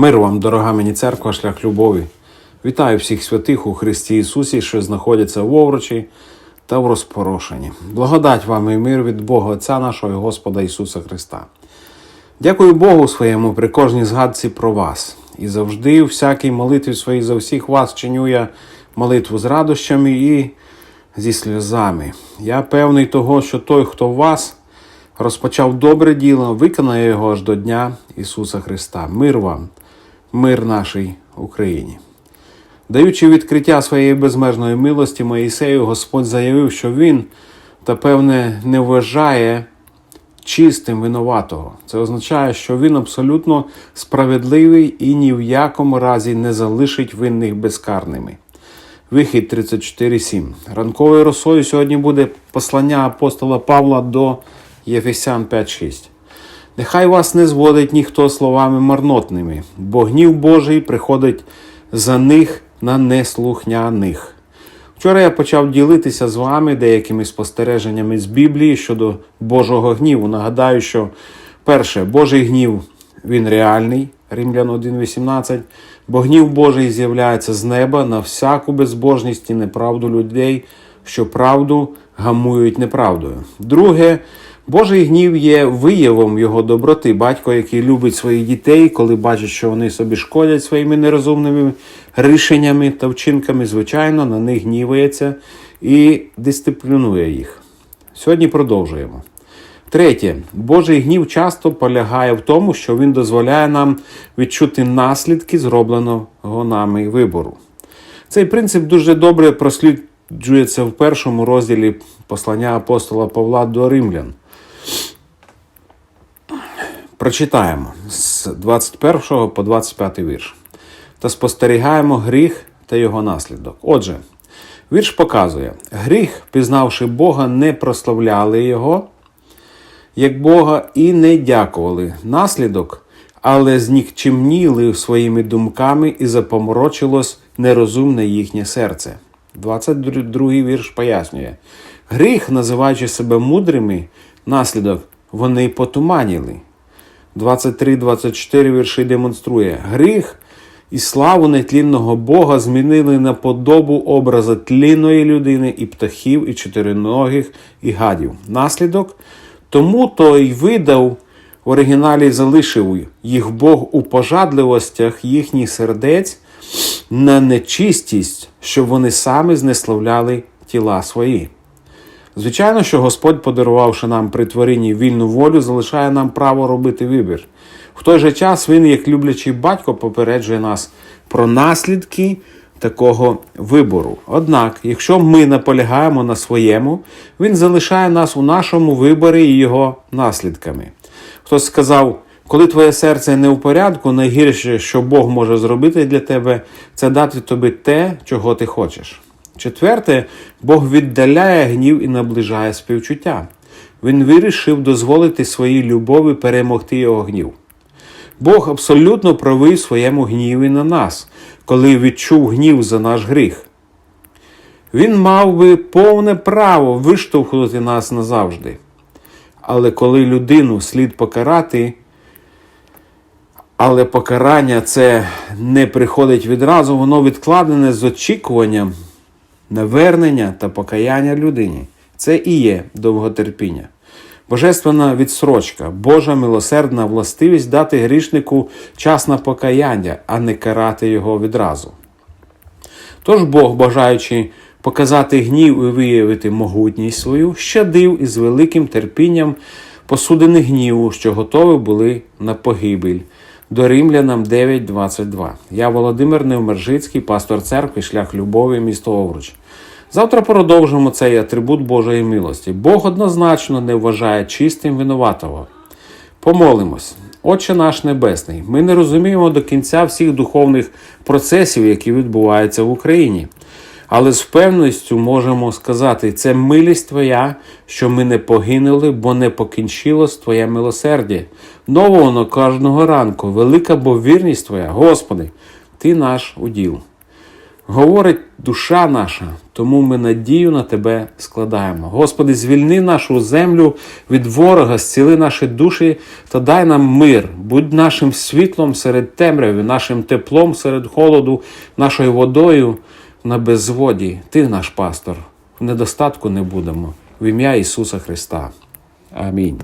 Мир вам, дорога мені церква, шлях любові. Вітаю всіх святих у Христі Ісусі, що знаходяться в овручі та в розпорошенні. Благодать вам і мир від Бога Отця нашого і Господа Ісуса Христа. Дякую Богу своєму при кожній згадці про вас. І завжди, у всякій молитві своїй за всіх вас чиню я молитву з радощами і зі сльозами. Я певний того, що той, хто в вас розпочав добре діло, виконає його аж до Дня Ісуса Христа. Мир вам, мир нашій Україні. Даючи відкриття своєї безмежної милості Моїсею, Господь заявив, що він, та певне, не вважає чистим винуватого. Це означає, що він абсолютно справедливий і ні в якому разі не залишить винних безкарними. Вихід 34.7. Ранковою росою сьогодні буде послання апостола Павла до Єфесян 5.6. Нехай вас не зводить ніхто словами марнотними, бо гнів Божий приходить за них на неслухняних. Вчора я почав ділитися з вами деякими спостереженнями з Біблії щодо Божого гніву. Нагадаю, що перше, Божий гнів він реальний, Римлян 1.18, бо гнів Божий з'являється з неба на всяку безбожність і неправду людей, що правду гамують неправдою. Друге, Божий гнів є виявом його доброти. Батько, який любить своїх дітей, коли бачить, що вони собі шкодять своїми нерозумними рішеннями та вчинками, звичайно, на них гнівається і дисциплінує їх. Сьогодні продовжуємо. Третє, Божий гнів часто полягає в тому, що він дозволяє нам відчути наслідки зробленого нами вибору. Цей принцип дуже добре просліджується в першому розділі послання апостола Павла до Римлян. Прочитаємо з 21 по 25 вірш. Та спостерігаємо гріх та його наслідок. Отже, вірш показує: гріх, пізнавши Бога, не прославляли Його, як Бога, і не дякували. Наслідок, але знікчемніли своїми думками і запоморочилось нерозумне їхнє серце. 22 вірш пояснює: гріх, називаючи себе мудрими, наслідок вони потуманіли. 23-24 вірші демонструє гріх і славу нетлінного Бога змінили на подобу образа тлінної людини і птахів, і чотириногих, і гадів. Наслідок тому то й видав в оригіналі залишив їх Бог у пожадливостях їхніх сердець на нечистість, щоб вони самі знеславляли тіла свої. Звичайно, що Господь, подарувавши нам при творінні вільну волю, залишає нам право робити вибір. В той же час він, як люблячий батько, попереджує нас про наслідки такого вибору. Однак, якщо ми наполягаємо на своєму, він залишає нас у нашому виборі і його наслідками. Хтось сказав, коли твоє серце не в порядку, найгірше, що Бог може зробити для тебе, це дати тобі те, чого ти хочеш. Четверте, Бог віддаляє гнів і наближає співчуття. Він вирішив дозволити своїй любові перемогти його гнів. Бог абсолютно правий в своєму гніві на нас, коли відчув гнів за наш гріх. Він мав би повне право виштовхнути нас назавжди. Але коли людину слід покарати, але покарання це не приходить відразу, воно відкладене з очікуванням навернення та покаяння людині. Це і є довготерпіння. Божественна відсрочка, Божа милосердна властивість дати грішнику час на покаяння, а не карати його відразу. Тож Бог, бажаючи показати гнів і виявити могутність свою, щадив із великим терпінням посудини гніву, що готові були на погибель. До Римлянам 9.22. Я Володимир Невмержицький, пастор церкви, шлях любові, місто Овруч. Завтра продовжимо цей атрибут Божої милості. Бог однозначно не вважає чистим винуватого. Помолимось. Отче наш Небесний, ми не розуміємо до кінця всіх духовних процесів, які відбуваються в Україні. Але з впевненістю можемо сказати, це милість Твоя, що ми не погинули, бо не покінчилось Твоє милосердя. Ново воно кожного ранку, велика бо вірність Твоя, Господи, Ти наш уділ. Говорить душа наша, тому ми надію на тебе складаємо. Господи, звільни нашу землю від ворога, зціли наші душі та дай нам мир. Будь нашим світлом серед темряви, нашим теплом серед холоду, нашою водою на безводі. Ти наш пастор. В недостатку не будемо. В ім'я Ісуса Христа. Амінь.